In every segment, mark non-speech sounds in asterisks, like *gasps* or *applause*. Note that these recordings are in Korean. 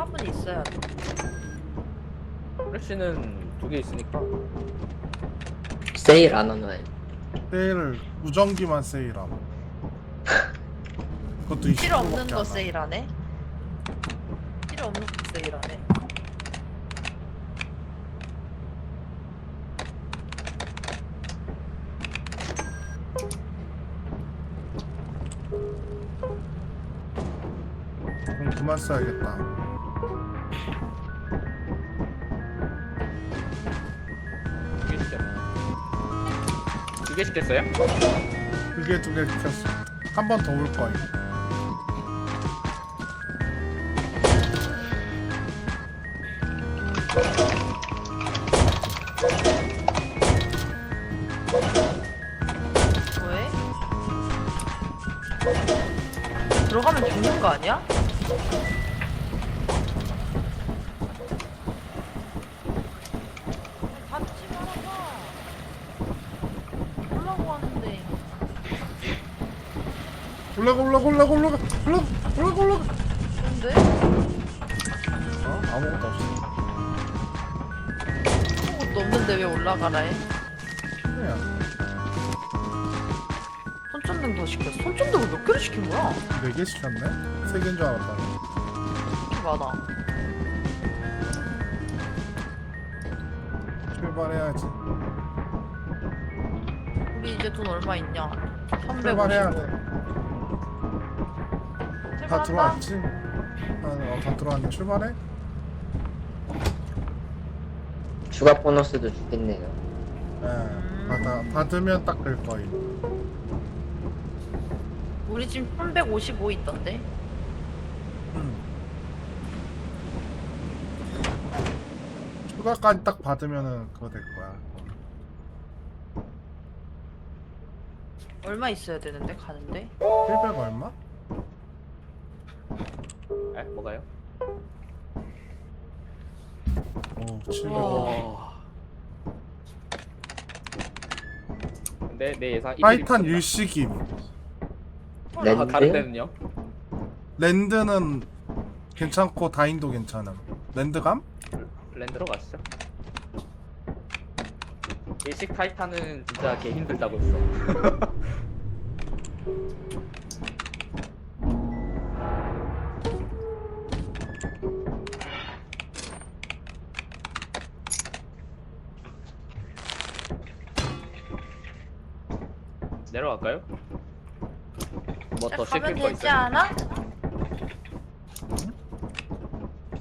화분이 있어야 돼. 프레쉬는 두 개 있으니까 세일 안 하나요? 세일을 무전기만 세일함. *laughs* 그것도 20%밖에 필요 없는 안거 나. 세일하네. 필요 없는 거 세일하네. 그럼 그만 써야겠다. 개씩 됐어요? 그게 두개 켰어. 한 번 더 올 거임. 왜? 들어가면 죽는 거 아니야? 밟지 말아봐. 올라고 하는데. 올라가 올라가 올라가 올라가 올라가 올라가 올라가. 근데? 어? 아무것도 없어. 아무것도 없는데 왜 올라가라 해? 그냥 손전등 더 시켰어. 손전등을 몇 개를 시킨 거야? 네개 시켰네. 세 개인 줄 알았다네. 이렇게 많아. 출발해야지. 우리 이제 돈 얼마 있냐? 350. 출발해야 돼. 다. 들어왔지? 아, 어, 다 들어왔네. 출발해? 추가 보너스도 주겠네요. 예. 받아 받으면 딱 될 거임. 우리 지금 355 있던데. 음. 추가까지 딱 받으면은 그거 될 거야. 얼마 있어야 되는데 가는데? 100 얼마? 에? 뭐가요? 오, 700. 와. 근데 내 예상 타이탄 일식임. 아, 랜드? 다른 데는요? 랜드는 괜찮고 다인도 괜찮음. 랜드감? 랜드로 가시죠 일식 타이탄은 진짜 개 힘들다고 했어 *laughs* 내려갈까요? 뭐더 가면 시킬 거 되지 있어요? 않아?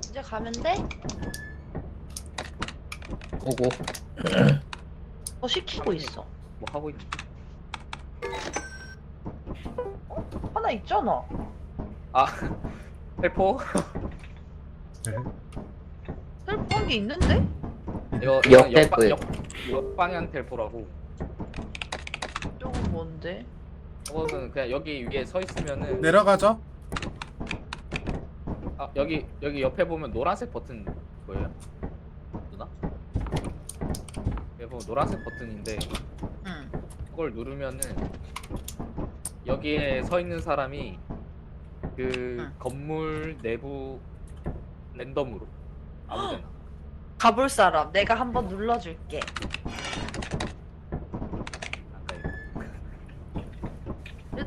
이제 가면 돼? 오고. 더 시키고 있어. 뭐 하고 있지? 하나 있잖아. 아 *laughs* 헬포? 네. 셀프한 게 있는데? 이거 역 역- 역방향 텔포라고 뭔데? 저거는 그냥 여기 위에 서 있으면은 내려가죠? 아 여기 여기 옆에 보면 노란색 버튼 보여요? 누나? 여기 보면 노란색 버튼인데 응. 그걸 누르면은 여기에 서 있는 사람이 그 응. 건물 내부 랜덤으로 아무데나 *gasps* 가볼 사람 내가 한번 눌러줄게. 안 가요.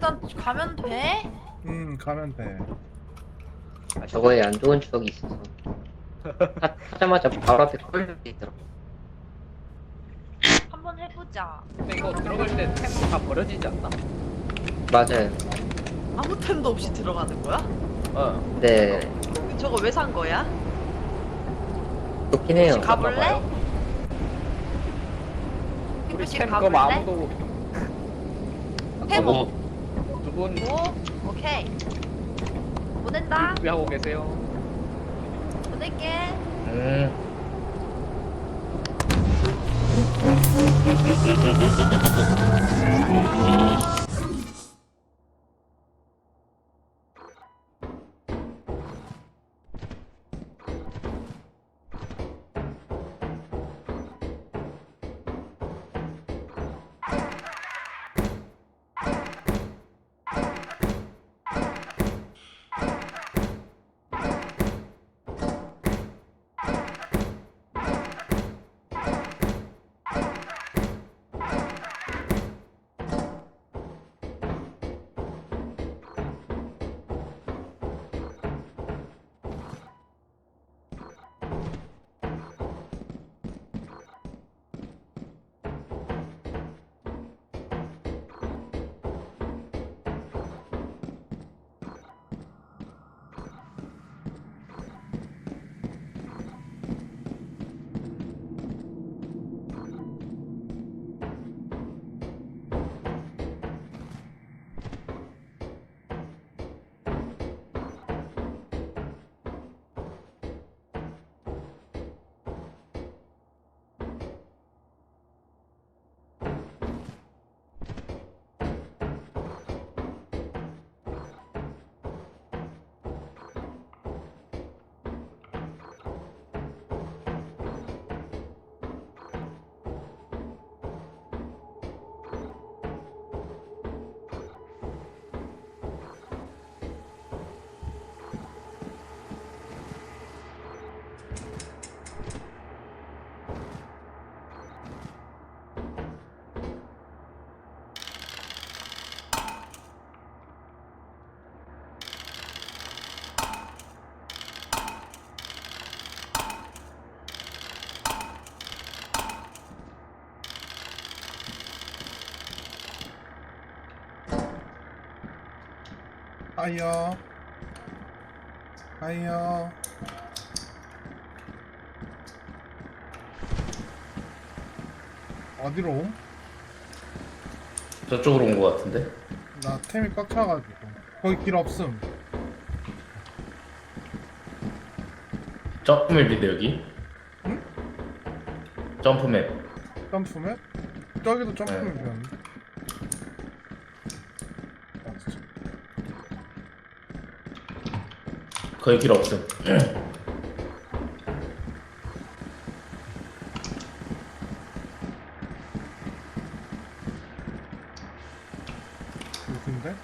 일단 가면 돼? 음, 가면 돼. 아시죠? 저거에 안 좋은 추억이 있어서. 하, 하자마자 바로 앞에 콜 있더라고. 한번 해보자. 근데 이거 들어갈 때 템 다 버려지지 않나? 맞아요. 아무 템도 없이 들어가는 거야? 어 네, 저거 왜 산 거야? 좋긴 해요. 혹시 가볼래? 우리 혹시 템 그럼 가볼래? 아무도 해보. 두분 오, 오케이. 보낸다. 준비하고 계세요. 보낼게. 음. *laughs* 아이요. 아이요. 어디로 옴? 저쪽으로 온 것 같은데? 나 템이 꽉 차가지고. 거기 길 없음. 점프맵인데 여기? 응? 점프맵 점프맵? 저기도 네. 점프맵이었는데. 아, 진짜. 거기 길 없음 어딘데?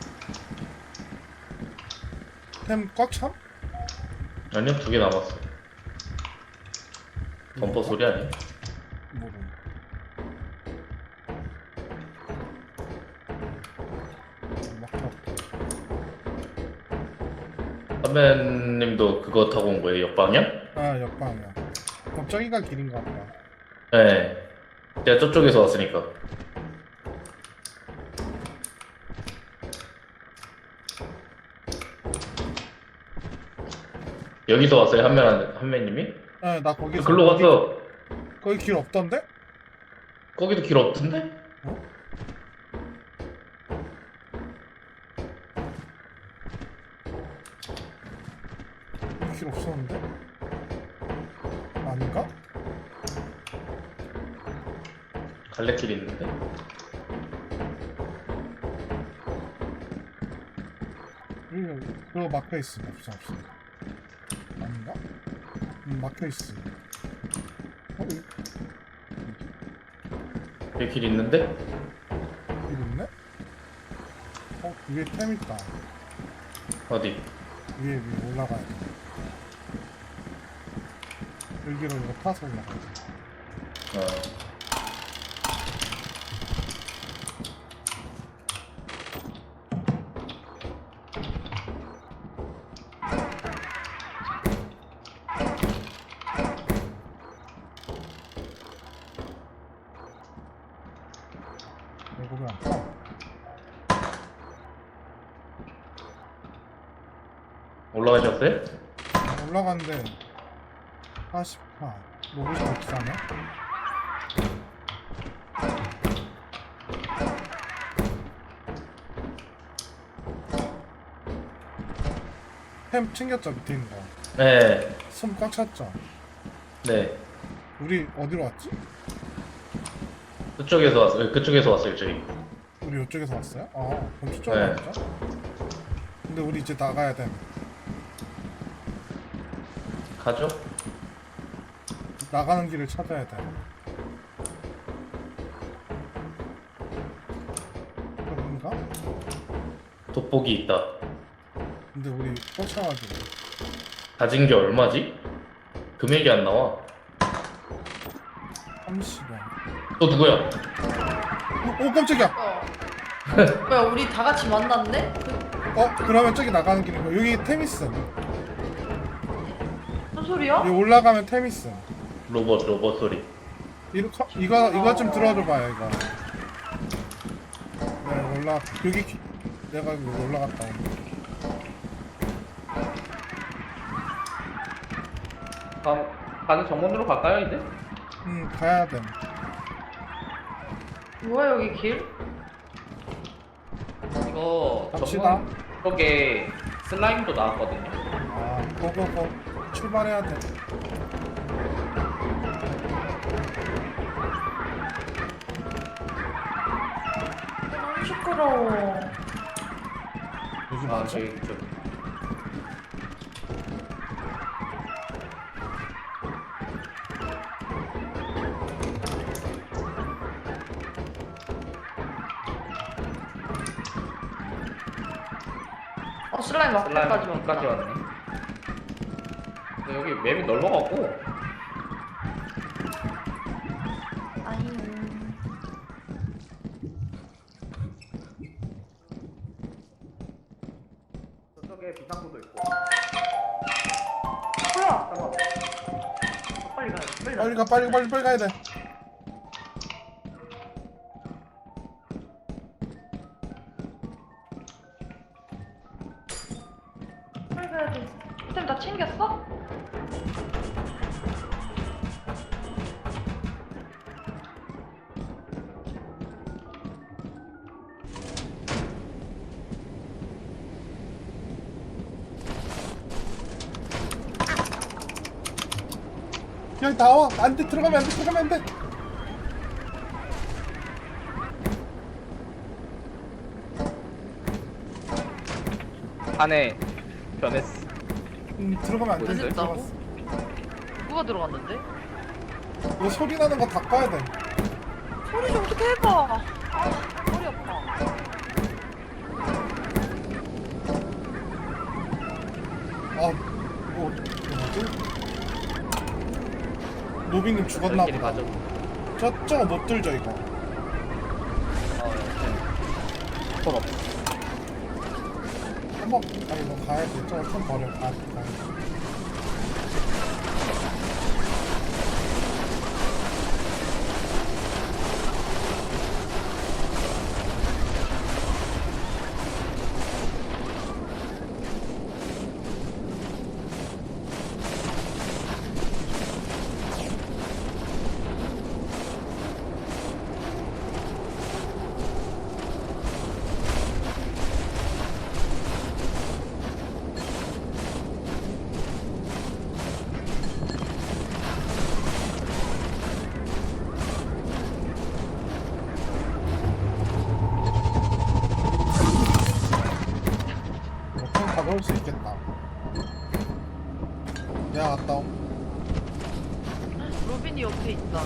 템꽉 참? 아니요 두 개 남았어 범퍼 소리 아니야? 선배님도 그거 타고 온 거예요 역방향? 아 옆방이야. 그럼 저기가 길인가 보다. 네 제가 저쪽에서 왔으니까 여기서 왔어요 한면 한매님이? 네, 나 거기서 글로 거기- 가서 거기 길 없던데? 거기도 길 없던데? 길 없었는데? 아닌가? 갈래길 있는데? 여기 그거 막혀 있어. 없어 없어. 아닌가? 음, 막혀 있어. 어, 여기 여기 길 있는데? 길 있네? 어, 위에 템 있다. 어디? 위에 위에 올라가야 돼. 여기로 이거 올라가야 돼. 어. 올라가셨어요? 40파 사냐? 햄 챙겼죠 밑에 있는 거. 네. 숨 꽉 찼죠. 네. 우리 어디로 왔지? 그쪽에서 왔어요. 그쪽에서 왔어요, 저희. 우리 이쪽에서 왔어요? 아 그럼 저쪽으로 네. 근데 우리 이제 나가야 돼. 가죠? 나가는 길을 찾아야 돼. 그런가? 돋보기 있다. 근데 우리 쫓아가지고 가진 게 얼마지? 금액이 안 나와. 30원. 또 누구야? 어, 어 깜짝이야. 어. 뭐야 우리 다 같이 만났네? 어 그러면 저기 나가는 길이고 여기 템 있음. 무슨 소리야? 여기 올라가면 템 있음. 로봇, 로봇 소리. 이거 이거 이거 좀 들어줘 봐요 이거. 네 올라 여기 기- 내가 여기 올라갔다 온. 다음, 가는 정문으로 갈까요, 이제? 음 가야 돼. 뭐야 여기 길? 이거 갑시다. 정문 쪽에 슬라임도 나왔거든요. 아 고고고 출발해야 돼. 너무 시끄러워. 여기 아? 저기, 저기. 어 슬라임 슬라임 앞에까지 끝까지 왔다. 왔네. 근데 여기 맵이 넓어갖고 빨리 가 빨리 빨리 빨리 가야 돼. 나와 안돼 들어가면 안돼 들어가면 안돼 안에 변했어. 음, 들어가면 안돼 뭐였어요? 들어갔어 누가 들어갔는데? 이거 소리 나는 거 닦아야 돼 소리 좀 어떻게 해봐. 아, 머리 아파. 아, 뭐, 뭐지? 노비님 죽었나 저희끼리 보다. 저, 저거 못 들죠, 이거. 어, 네. 손 없어. 한 번, 아, 이거 가야 돼. 저거 손 버려. 가, 가야 돼. 뭐, 손 가져올 수 있겠다. 야, 갔다 옴. 로빈이 옆에 있다.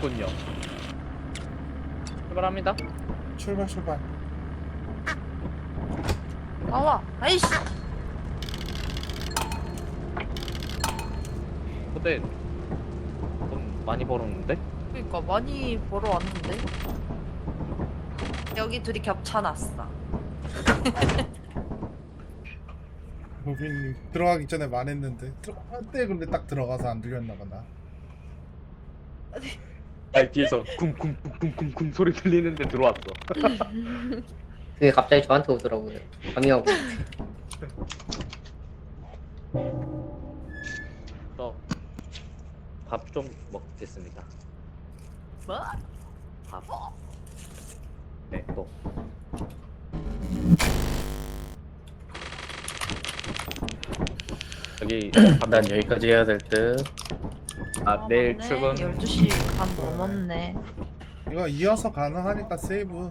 왔군요. 출발합니다. 출발, 출발. 나와. 아이씨. 근데 돈 많이 벌었는데? 그러니까 많이 벌어 왔는데. 여기 둘이 겹쳐놨어. *laughs* 노비님 들어가기 전에 말했는데. 들어갈 때 근데 딱 들어가서 안 들렸나 보다. 아 뒤에서 쿵쿵쿵쿵쿵쿵 소리 들리는데 들어왔어. *laughs* 그게 갑자기 저한테 오더라고요. 감이하고. *laughs* 밥 좀 먹겠습니다. 뭐? 밥. 네, 또. 여기 *coughs* 난 여기까지 해야 될 듯. 아 내일 맞네. 출근 12시 반 넘었네. 이거 이어서 가능하니까 세이브.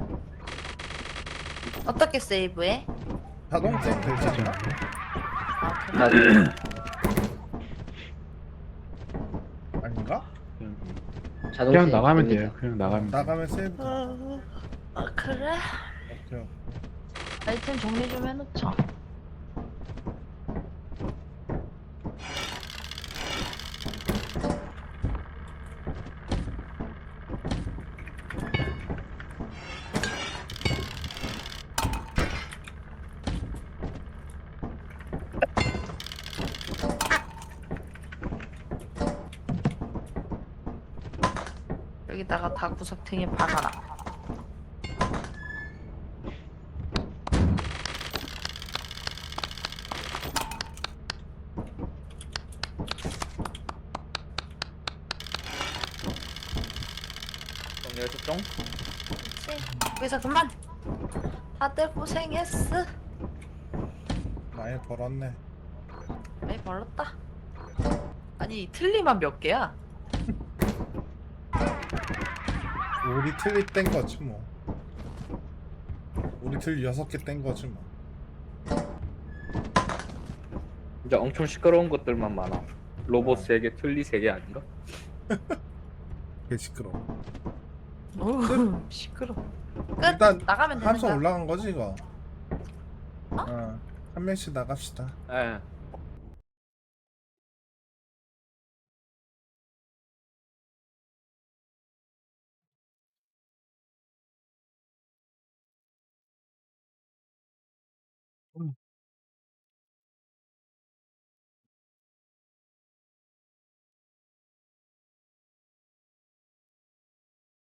어떻게 세이브해? 자동 세이브 되지 않나? 아, 그래? *clears throat* 아닌가? 자동 그냥 나가면. 돼요. 그냥 나가면 돼요. 나가면 세이브. 돼. 아, 아, 그래? 오케이. 아이템 정리 좀 해놓자. 여기다가 다 구석탱이 박아라. 정리해서 좀. 그렇지. 여기서 그만. 다들 고생했어. 많이 벌었네. 많이 벌었다. 아니 틀리만 몇 개야? 우리 틀리 뗀 거지 뭐. 우리 틀 여섯 개 뗀 거지 뭐. 진짜 엄청 시끄러운 것들만 많아. 로봇 3개, 틀리 3개 아닌가? *laughs* 개 시끄러. 오 *laughs* 시끄러. 끝. 일단 나가면 되는 거야. 올라간 거지 이거. 어? 한 명씩 나갑시다. 예.